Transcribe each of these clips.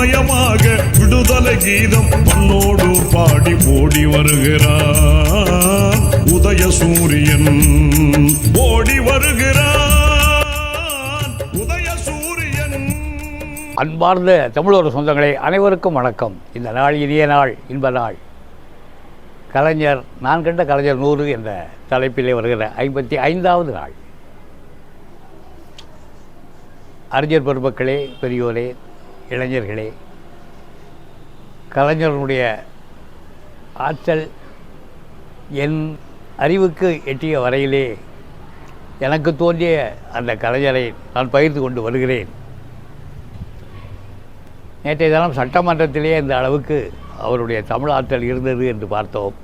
மயமாக விடுதலை கீதம் மண்ணோடு பாடி ஓடி வருகிறார். உதய சூரியன் ஓடி வருகிறார். உதய சூரியன். அன்பார்ந்த தமிழோர சொந்தங்களே அனைவருக்கும் வணக்கம். இந்த நாள் இனிய நாள் இன்ப நாள். கலைஞர் நான் கண்ட கலைஞர் நூறு என்ற தலைப்பிலே வருகிற ஐம்பத்தி ஐந்தாவது நாள். அறிஞர் பெருமக்களே பெரியோரே இளைஞர்களே கலைஞர்களுடைய ஆற்றல் என் அறிவுக்கு எட்டிய வரையிலே எனக்கு தோன்றிய அந்த கலைஞரை நான் பகிர்ந்து கொண்டு வருகிறேன். நேற்றைய தினம் சட்டமன்றத்திலே இந்த அளவுக்கு அவருடைய தமிழ் ஆற்றல் இருந்தது என்று பார்த்தோம்.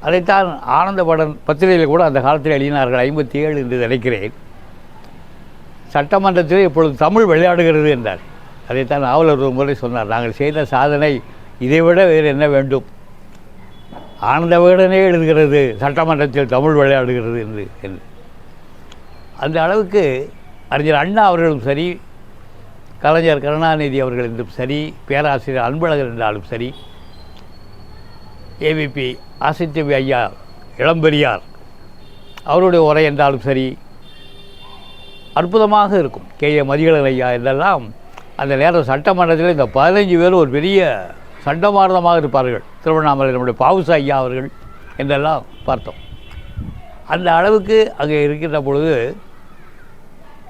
அதைத்தான் ஆனந்தபடன் பத்திரிகையில் கூட அந்த காலத்தில் எழுதினார்கள் ஐம்பத்தி ஏழு என்று நினைக்கிறேன். சட்டமன்றத்தில் இப்பொழுது தமிழ் விளையாடுகிறது என்றார். அதைத்தான் நாவலர் ஒரு முறை சொன்னார். நாங்கள் செய்த சாதனை இதைவிட வேறு என்ன வேண்டும்? ஆனந்த விகடனே எழுதுகிறது சட்டமன்றத்தில் தமிழ் விளையாடுகிறது என்று. என்று. அந்த அளவுக்கு அறிஞர் அண்ணா அவர்களும் சரி கலைஞர் கருணாநிதி அவர்கள் என்றும் சரி பேராசிரியர் அன்பழகர் என்றாலும் சரி ஏவிபி ஆசித்தவி ஐயா இளம்பெரியார் அவருடைய உரை என்றாலும் சரி அற்புதமாக இருக்கும். கே. ஏ. மதிகளன் ஐயா இதெல்லாம் அந்த நேரம் சட்டமன்றத்தில் இந்த பதினைஞ்சு பேர் ஒரு பெரிய சண்டமாரதமாக இருப்பார்கள். திருவண்ணாமலை நம்முடைய பாவுசா ஐயா அவர்கள் என்றெல்லாம் பார்த்தோம். அந்த அளவுக்கு அங்கே இருக்கின்ற பொழுது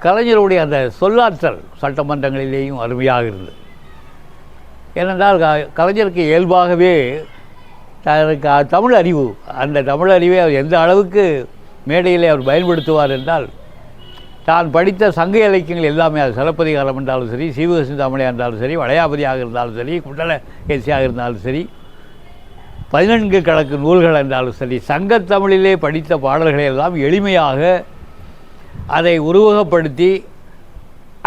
கலைஞருடைய அந்த சொல்லாற்றல் சட்டமன்றங்களிலேயும் அருமையாக இருந்தது. ஏனென்றால் கலைஞருக்கு இயல்பாகவே தனக்கு தமிழ் அறிவு அந்த தமிழ் அறிவை அவர் எந்த அளவுக்கு மேடையிலே அவர் பயன்படுத்துவார் என்றால் தான் படித்த சங்க இலக்கியங்கள் எல்லாமே அது சிலப்பதிகாரம் என்றாலும் சரி சீவக சிந்தாமணியாக இருந்தாலும் சரி வளையாபதியாக இருந்தாலும் சரி குண்டல கேசியாக இருந்தாலும் சரி பதினெண்கு கணக்கு நூல்கள் என்றாலும் சரி சங்கத்தமிழிலே படித்த பாடல்களை எல்லாம் எளிமையாக அதை உருவகப்படுத்தி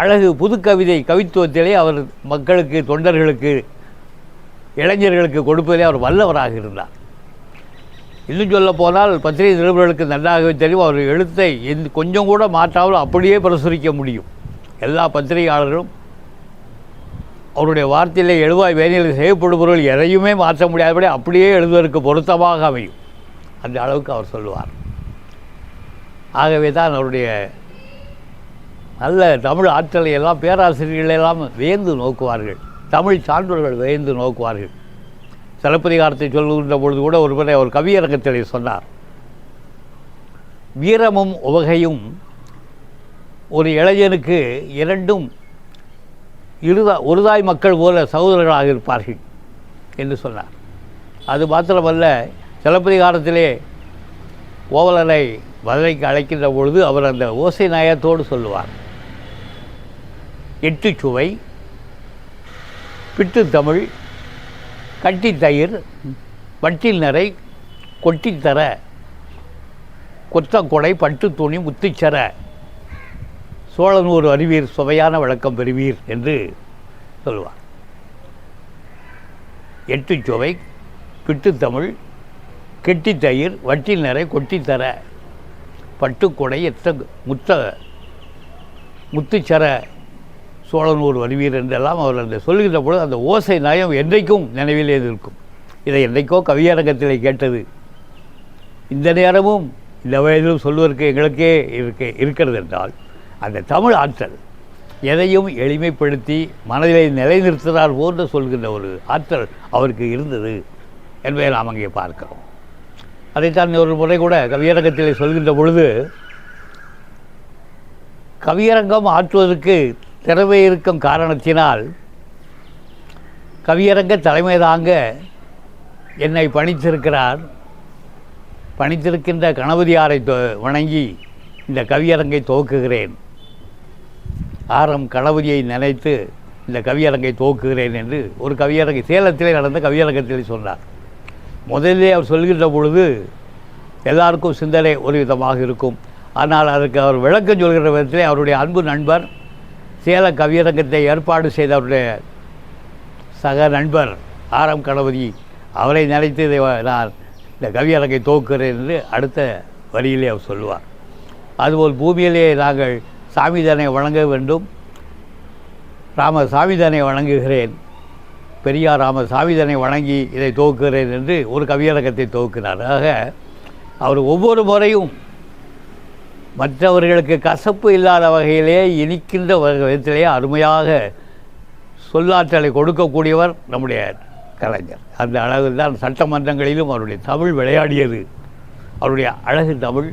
அழகு புதுக்கவிதை கவித்துவத்திலே அவர் மக்களுக்கு தொண்டர்களுக்கு இளைஞர்களுக்கு கொடுப்பதிலே அவர் வல்லவராக இருந்தார். இன்னும் சொல்ல போனால் பத்திரிகை நிருபர்களுக்கு நன்றாகவே தெரியும் அவர் எழுத்தை எந்த கொஞ்சம் கூட மாற்றாமல் அப்படியே பிரசுரிக்க முடியும். எல்லா பத்திரிகையாளர்களும் அவருடைய வார்த்தையில் எழுவாய் வேணியில் செய்யப்படுபவர்கள் எதையுமே மாற்ற முடியாதபடி அப்படியே எழுதுவதற்கு பொருத்தமாக அமையும். அந்த அளவுக்கு அவர் சொல்லுவார். ஆகவே தான் அவருடைய நல்ல தமிழ் ஆற்றலை எல்லாம் பேராசிரியர்களெல்லாம் வியந்து நோக்குவார்கள். தமிழ் சான்றோர்கள் வியந்து நோக்குவார்கள். சிலப்பதிகாரத்தை சொல்லுகின்ற பொழுது கூட ஒரு அவர் கவியரங்கத்திலே சொன்னார். வீரமும் உவகையும் ஒரு இளைஞனுக்கு இரண்டும் இருதா ஒருதாய் மக்கள் போல சகோதரர்களாக இருப்பார்கள் என்று சொன்னார். அது மாத்திரமல்ல சிலப்பதிகாரத்திலே ஓவலரை மதுரைக்கு அழைக்கின்ற பொழுது அவர் அந்த ஓசை நயத்தோடு சொல்லுவார். எட்டு சுவை பிட்டு தமிழ் கட்டி தயிர் வட்டில் நிறை கொட்டித்தர கொத்த கொடை பட்டு துணி முத்துச்சர சோழனூர் அறிவீர் சுவையான விளக்கம் பெறுவீர் என்று சொல்லுவார் எட்டு சுவை பிட்டு தமிழ் கெட்டி தயிர் வட்டில் நிறை கொட்டித்தர பட்டுக்கொடை எத்த முத்த முத்துச்சர சோழனூர் வருவீர் என்றெல்லாம் அவர் அந்த சொல்லுகின்ற பொழுது அந்த ஓசை நயம் என்றைக்கும் நினைவிலே இருக்கும் இதை என்றைக்கோ கவியரங்கத்திலே கேட்டது. இந்த நேரமும் இந்த வயதிலும் சொல்வதற்கு எங்களுக்கே இருக்க இருக்கிறது என்றால் அந்த தமிழ் ஆற்றல் எதையும் எளிமைப்படுத்தி மனதிலே நிலைநிறுத்துகிறார் போன்று சொல்கின்ற ஒரு ஆற்றல் அவருக்கு இருந்தது என்பதை நாம் அங்கே பார்க்கிறோம். அதைத்தான் ஒரு முறை கூட கவியரங்கத்தில் சொல்கின்ற பொழுது கவியரங்கம் ஆற்றுவதற்கு திறமை இருக்கும் காரணத்தினால் கவியரங்க தலைமை தாங்க என்னை பணித்திருக்கிறார். பணித்திருக்கின்ற கணபதியாரை தொ- வணங்கி இந்த கவியரங்கை துவக்குகிறேன். ஆரம் கணபதியை நினைத்து இந்த கவியரங்கை துவக்குகிறேன் என்று ஒரு கவியரங்கை சேலத்திலே நடந்த கவியரங்கத்தில் சொன்னார். முதலிலே அவர் சொல்கின்ற பொழுது எல்லாருக்கும் சிந்தனை ஒரு விதமாக இருக்கும். ஆனால் அதற்கு அவர் விளக்கம் சொல்கிற விதத்திலே அவருடைய அன்பு நண்பர் சேல கவியரங்கத்தை ஏற்பாடு செய்த அவருடைய சக நண்பர் ஆரம் கணபதி அவரை நினைத்து இதை நான் இந்த கவியரங்கை துவக்குகிறேன் என்று அடுத்த வரியிலே அவர் சொல்லுவார். அதுபோல் பூமியிலே நாங்கள் சாமிதானை வழங்க வேண்டும். ராம சாமிதானை வணங்குகிறேன் பெரியார் ராம சாமிதானை வணங்கி இதை துவக்குகிறேன் என்று ஒரு கவியரங்கத்தை துவக்கினார் ஆக அவர் ஒவ்வொரு முறையும் மற்றவர்களுக்கு கசப்பு இல்லாத வகையிலே இனிக்கின்ற விதத்திலே அருமையாக சொல்லாற்றலை கொடுக்கக்கூடியவர் நம்முடைய கலைஞர். அந்த அழகு தான் சட்டமன்றங்களிலும் அவருடைய தமிழ் விளையாடியது. அவருடைய அழகு தமிழ்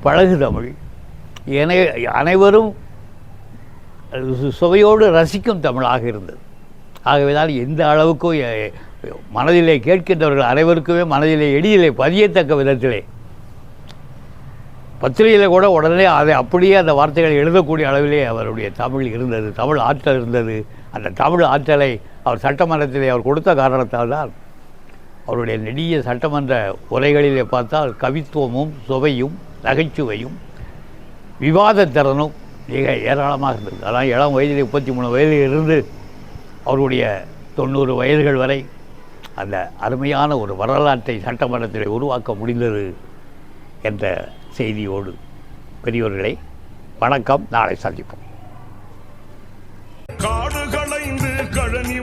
பழகு தமிழ். என அனைவரும் சு- சுவையோடு ரசிக்கும் தமிழாக இருந்தது. ஆகவே தான் எந்த அளவுக்கும் மனதிலே கேட்கின்றவர்கள் அனைவருக்குமே மனதிலே எடியிலே பதியத்தக்க விதத்திலே பத்திரிகையில் கூட உடனே அதை அப்படியே அந்த வார்த்தைகளை எழுதக்கூடிய அளவிலே அவருடைய தமிழ் இருந்தது தமிழ் ஆற்றல் இருந்தது. அந்த தமிழ் ஆற்றலை அவர் சட்டமன்றத்திலே அவர் கொடுத்த காரணத்தால் தான் அவருடைய நெடிய சட்டமன்ற உரைகளிலே பார்த்தால் கவித்துவமும் சுவையும் நகைச்சுவையும் விவாத திறனும் மிக ஏராளமாக இருந்தது. அதான் இளம் வயதில் முப்பத்தி மூணு வயதில் இருந்து அவருடைய தொண்ணூறு வயதுகள் வரை அந்த அருமையான ஒரு வரலாற்றை சட்டமன்றத்தில் உருவாக்க முடிந்தது என்ற செய்தியோடு பெரியோர்களை வணக்கம். நாளை சந்திப்போம். காடு களைந்து கழனி